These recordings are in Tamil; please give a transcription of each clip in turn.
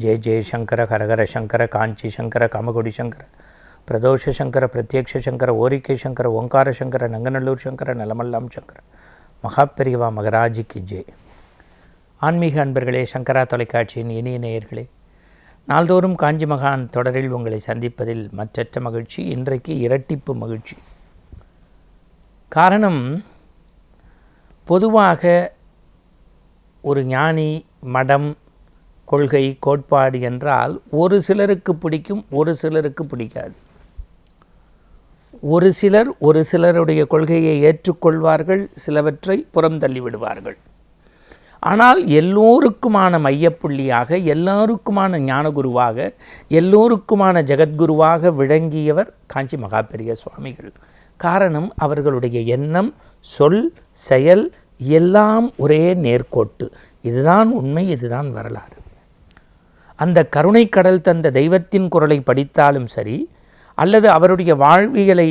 ஜெய ஜெயசங்கர ஹரஹர சங்கர காஞ்சி சங்கர கமகுடி சங்கர பிரதோஷ சங்கர பிரத்யக்ஷ சங்கர ஓரிக்கை சங்கர ஓங்கார சங்கர நங்கநல்லூர் சங்கர நலமல்லாம் சங்கர. மகாபெரிவா மகராஜிக்கு ஜெய். ஆன்மீக அன்பர்களே சங்கரா தொலைக்காட்சியின் இனிய நேயர்களே நாள்தோறும் காஞ்சி மகான் தொடரில் உங்களை சந்திப்பதில் மற்றற்ற மகிழ்ச்சி இன்றைக்கு இரட்டிப்பு மகிழ்ச்சி. காரணம் பொதுவாக ஒரு ஞானி மடம் கொள்கை கோட்பாடு என்றால் ஒரு சிலருக்கு பிடிக்கும் ஒரு சிலருக்கு பிடிக்காது. ஒரு சிலர் ஒரு சிலருடைய கொள்கையை ஏற்றுக்கொள்வார்கள் சிலவற்றை புறம் தள்ளிவிடுவார்கள் ஆனால் எல்லோருக்குமான மையப்புள்ளியாக எல்லோருக்குமான ஞானகுருவாக எல்லோருக்குமான ஜெகத்குருவாக விளங்கியவர் காஞ்சி மகாபெரிய சுவாமிகள். காரணம் அவர்களுடைய எண்ணம் சொல் செயல் எல்லாம் ஒரே நேர்கோட்டு. இதுதான் உண்மை இதுதான் வரலாறு. அந்த கருணை கடல் தந்த தெய்வத்தின் குரலை படித்தாலும் சரி அல்லது அவருடைய வாழ்வியலை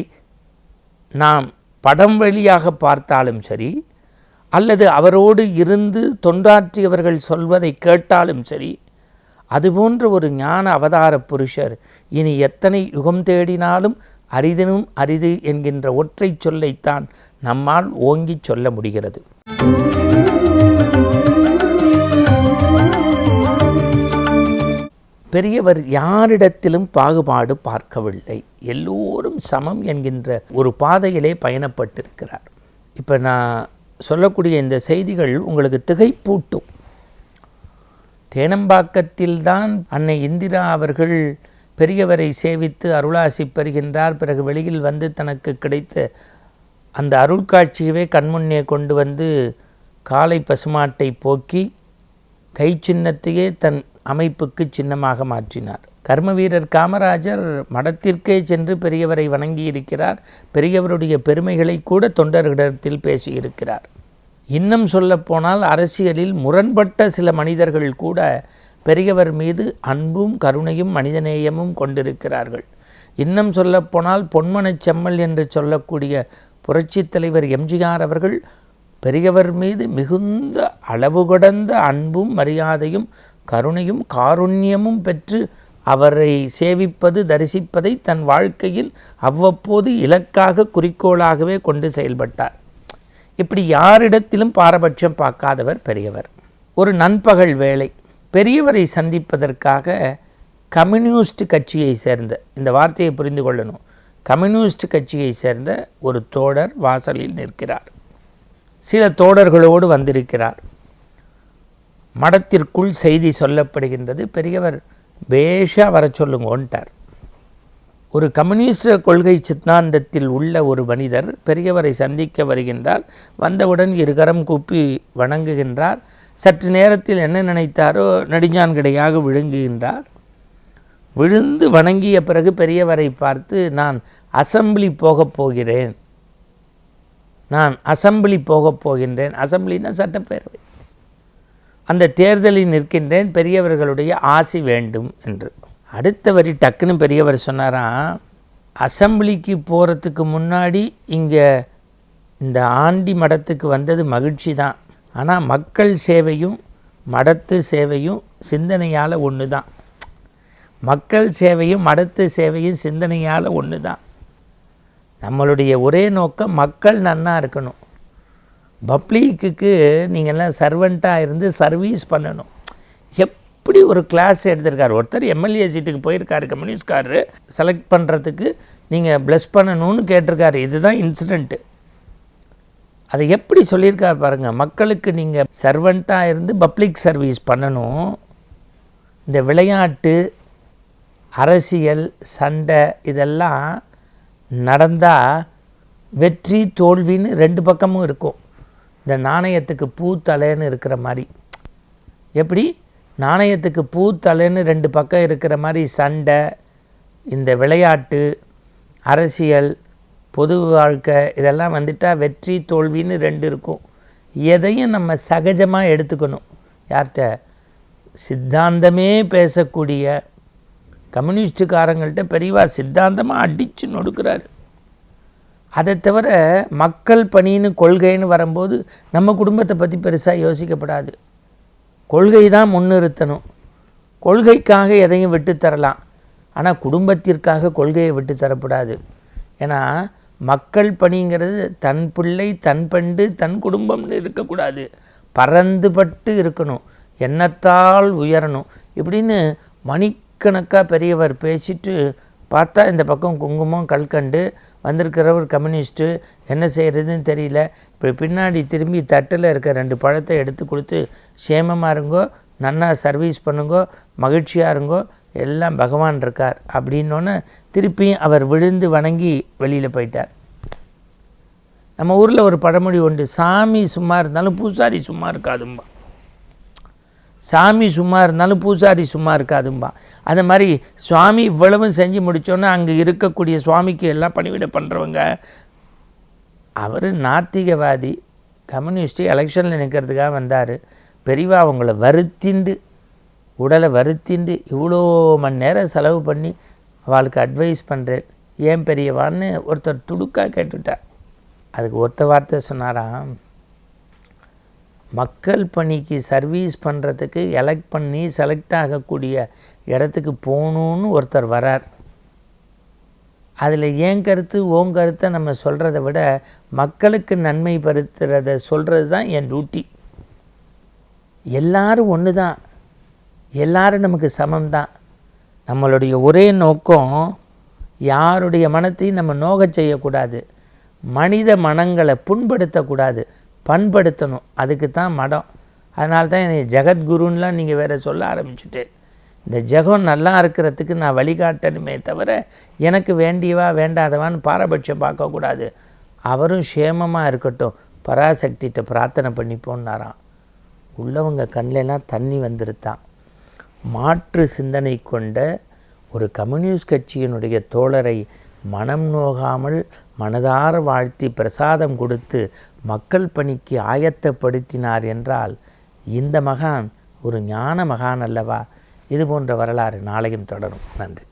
நாம் படம் வழியாக பார்த்தாலும் சரி அல்லது அவரோடு இருந்து தொண்டாற்றியவர்கள் சொல்வதை கேட்டாலும் சரி அதுபோன்ற ஒரு ஞான அவதார புருஷர் இனி எத்தனை யுகம் தேடினாலும் அரிதினும் அரிது என்கின்ற ஒற்றை சொல்லைத்தான் நம்மால் ஓங்கிச் சொல்ல முடிகிறது. பெரியவர் யாரிடத்திலும் பாகுபாடு பார்க்கவில்லை. எல்லோரும் சமம் என்கின்ற ஒரு பாதையிலே பயணப்பட்டிருக்கிறார். இப்போ நான் சொல்லக்கூடிய இந்த செய்திகள் உங்களுக்கு திகைப்பூட்டும். தேனம்பாக்கத்தில்தான் அன்னை இந்திரா அவர்கள் பெரியவரை சேவித்து அருளாசி பெறுகின்றார். பிறகு வெளியில் வந்து தனக்கு கிடைத்த அந்த அருள்காட்சியவே கண்முன்னே கொண்டு வந்து காலை பசுமாட்டை போக்கி கை சின்னத்தையே தன் அமைப்புக்கு சின்னமாக மாற்றினார். கர்ம வீரர் காமராஜர் மடத்திற்கே சென்று பெரியவரை வணங்கி இருக்கிறார் பெரியவருடைய பெருமைகளை கூட தொண்டர்களிடத்தில் பேசியிருக்கிறார். இன்னும் சொல்லப்போனால் அரசியலில் முரண்பட்ட சில மனிதர்கள் கூட பெரியவர் மீது அன்பும் கருணையும் மனிதநேயமும் கொண்டிருக்கிறார்கள். இன்னும் சொல்லப்போனால் பொன்மனச் செம்மல் என்று சொல்லக்கூடிய புரட்சித் தலைவர் எம்ஜிஆர் அவர்கள் பெரியவர் மீது மிகுந்த அளவு கடந்த அன்பும் மரியாதையும் கருணையும் காருண்யமும் பெற்று அவரை சேவிப்பது தரிசிப்பதை தன் வாழ்க்கையில் அவ்வப்போது இலக்காக குறிக்கோளாகவே கொண்டு செயல்பட்டார். இப்படி யாரிடத்திலும் பாரபட்சம் பார்க்காதவர் பெரியவர். ஒரு நண்பகல் வேலை பெரியவரை சந்திப்பதற்காக கம்யூனிஸ்ட் கட்சியை சேர்ந்த இந்த வார்த்தையை புரிந்து கொள்ளணும். கம்யூனிஸ்ட் கட்சியை சேர்ந்த ஒரு தோழர் வாசலில் நிற்கிறார். சில தோழர்களோடு வந்திருக்கிறார். மடத்திற்குள் செய்தி சொல்லப்படுகின்றது. பெரியவர் பேஷாக வர சொல்லுங்கோன்ட்டார். ஒரு கம்யூனிஸ்ட கொள்கை சித்தாந்தத்தில் உள்ள ஒரு மனிதர் பெரியவரை சந்திக்க வருகின்றார். வந்தவுடன் இருகரம் கூப்பி வணங்குகின்றார். சற்று நேரத்தில் என்ன நினைத்தாரோ நெடுஞ்சான்கிடையாக விழுங்குகின்றார். விழுந்து வணங்கிய பிறகு பெரியவரை பார்த்து நான் அசம்பிளி போகப் போகிறேன். நான் அசம்பிளி போகப் போகின்றேன். அசம்பிளின்னா சட்டப்பேரவை. அந்த தேர்தலில் நிற்கின்றேன் பெரியவர்களுடைய ஆசி வேண்டும் என்று. அடுத்த வரி டக்குன்னு பெரியவர் சொன்னாராம் அசம்பிளிக்கு போகிறதுக்கு முன்னாடி இங்கே இந்த ஆண்டி மடத்துக்கு வந்தது மகிழ்ச்சி தான். ஆனால் மக்கள் சேவையும் மடத்து சேவையும் சிந்தனையால் ஒன்று தான். மக்கள் சேவையும் மடத்து சேவையும் சிந்தனையால் ஒன்று தான். நம்மளுடைய ஒரே நோக்கம் மக்கள் நன்னாக இருக்கணும். பப்ளிக்கு நீங்கள்லாம் சர்வெண்ட்டாக இருந்து சர்வீஸ் பண்ணணும். எப்படி ஒரு கிளாஸ் எடுத்திருக்கார்? ஒருத்தர் எம்எல்ஏ சீட்டுக்கு போயிருக்காரு கம்யூனிஸ்ட்காரரு. செலக்ட் பண்ணுறதுக்கு நீங்கள் ப்ளஸ் பண்ணணும்னு கேட்டிருக்காரு. இதுதான் இன்சிடெண்ட்டு அதை எப்படி சொல்லியிருக்கார் பாருங்கள் மக்களுக்கு நீங்கள் சர்வெண்ட்டாக இருந்து பப்ளிக் சர்வீஸ் பண்ணணும். இந்த விளையாட்டு அரசியல் சண்டை இதெல்லாம் நடந்தால் வெற்றி தோல்வின்னு ரெண்டு பக்கமும் இருக்கும். இந்த நாணயத்துக்கு பூத்தலைன்னு இருக்கிற மாதிரி. எப்படி? நாணயத்துக்கு பூத்தலைன்னு ரெண்டு பக்கம் இருக்கிற மாதிரி சண்டை இந்த விளையாட்டு அரசியல் பொது வாழ்க்கை இதெல்லாம் வந்துட்டால் வெற்றி தோல்வின்னு ரெண்டு இருக்கும். எதையும் நம்ம சகஜமாக எடுத்துக்கணும். யார்கிட்ட? சித்தாந்தமே பேசக்கூடிய கம்யூனிஸ்டுக்காரங்கள்ட்ட பெரியவா சித்தாந்தமாக அடித்து நொடுக்கிறாரு. அதை தவிர மக்கள் பணின்னு கொள்கைன்னு வரும்போது நம்ம குடும்பத்தை பற்றி பெருசாக யோசிக்கப்படாது. கொள்கை தான் முன்னிறுத்தணும். கொள்கைக்காக எதையும் விட்டு தரலாம். ஆனால் குடும்பத்திற்காக கொள்கையை விட்டு ஏன்னா மக்கள் பணிங்கிறது தன் பிள்ளை தன் பண்டு தன் குடும்பம்னு இருக்கக்கூடாது. பறந்துபட்டு இருக்கணும். எண்ணத்தால் உயரணும். இப்படின்னு மணிக்கணக்காக பெரியவர் பேசிட்டு பார்த்தா இந்த பக்கம் குங்குமம் கல்கண்டு வந்திருக்கிறவர் கம்யூனிஸ்ட்டு என்ன செய்கிறதுன்னு தெரியல. இப்போ பின்னாடி திரும்பி தட்டில் இருக்க ரெண்டு பழத்தை எடுத்து கொடுத்து சேமமாக இருங்கோ நன்னா சர்வீஸ் பண்ணுங்கோ மகிழ்ச்சியாக இருங்கோ எல்லாம் பகவான் இருக்கார். அப்படின்னோன்னே திருப்பியும் அவர் விழுந்து வணங்கி வெளியில் போயிட்டார். நம்ம ஊரில் ஒரு பழமொழி உண்டு சாமி சும்மா இருந்தாலும் பூசாரி சும்மா இருக்காதும்பா. சாமி சும்மா இருந்தாலும் பூசாரி சும்மா இருக்காதும்பா. அந்த மாதிரி சுவாமி இவ்வளவும் செஞ்சு முடித்தோன்னே அங்கே இருக்கக்கூடிய சுவாமிக்கு எல்லாம் பணிவிட பண்ணுறவங்க அவர் நாத்திகவாதி கம்யூனிஸ்ட்டு எலெக்ஷனில் நிற்கிறதுக்காக வந்தார். பெரியவா அவங்கள வருத்திண்டு உடலை வருத்திண்டு இவ்வளோ மணி நேரம் செலவு பண்ணி அவளுக்கு அட்வைஸ் பண்ணுறேன் ஏன் பெரியவான்னு ஒருத்தர் துடுக்காக கேட்டுட்டார். அதுக்கு ஒருத்த வார்த்தை சொன்னாராம் மக்கள் பணிக்கு சர்வீஸ் பண்ணுறதுக்கு எலெக்ட் பண்ணி செலக்ட் ஆகக்கூடிய இடத்துக்கு போகணுன்னு ஒருத்தர் வரார். அதில் ஏன் கருத்து ஓன் கருத்தை நம்ம சொல்கிறத விட மக்களுக்கு நன்மை படுத்துறத சொல்கிறது தான் என் டியூட்டி எல்லாரும் ஒன்று தான் எல்லாரும் நமக்கு சமம்தான். நம்மளுடைய ஒரே நோக்கம் யாருடைய மனத்தையும் நம்ம நோக செய்யக்கூடாது. மனித மனங்களை புண்படுத்தக்கூடாது. பண்படுத்தணும். அதுக்கு தான் மடம். அதனால தான் என்னை ஜெகத்குருன்னெலாம் நீங்கள் வேறு சொல்ல ஆரம்பிச்சுட்டு இந்த ஜெகம் நல்லா இருக்கிறதுக்கு நான் வழிகாட்டணுமே தவிர எனக்கு வேண்டியவா வேண்டாதவான்னு பாரபட்சம் பார்க்கக்கூடாது. அவரும் சேமமாக இருக்கட்டும். பராசக்திகிட்ட பிரார்த்தனை பண்ணி போனாராம் உள்ளவங்க கண்ணிலெல்லாம் தண்ணி வந்துருத்தான். மாற்று சிந்தனை கொண்ட ஒரு கம்யூனிஸ்ட் கட்சியினுடைய தோழரை மனம் நோகாமல் மனதார வாழ்த்தி பிரசாதம் கொடுத்து மக்கள் பணிக்கு ஆயத்தப்படுத்தினார் என்றால் இந்த மகான் ஒரு ஞான மகான் அல்லவா? இது போன்ற வரலாறு நாளையும் தொடரும். நன்றி.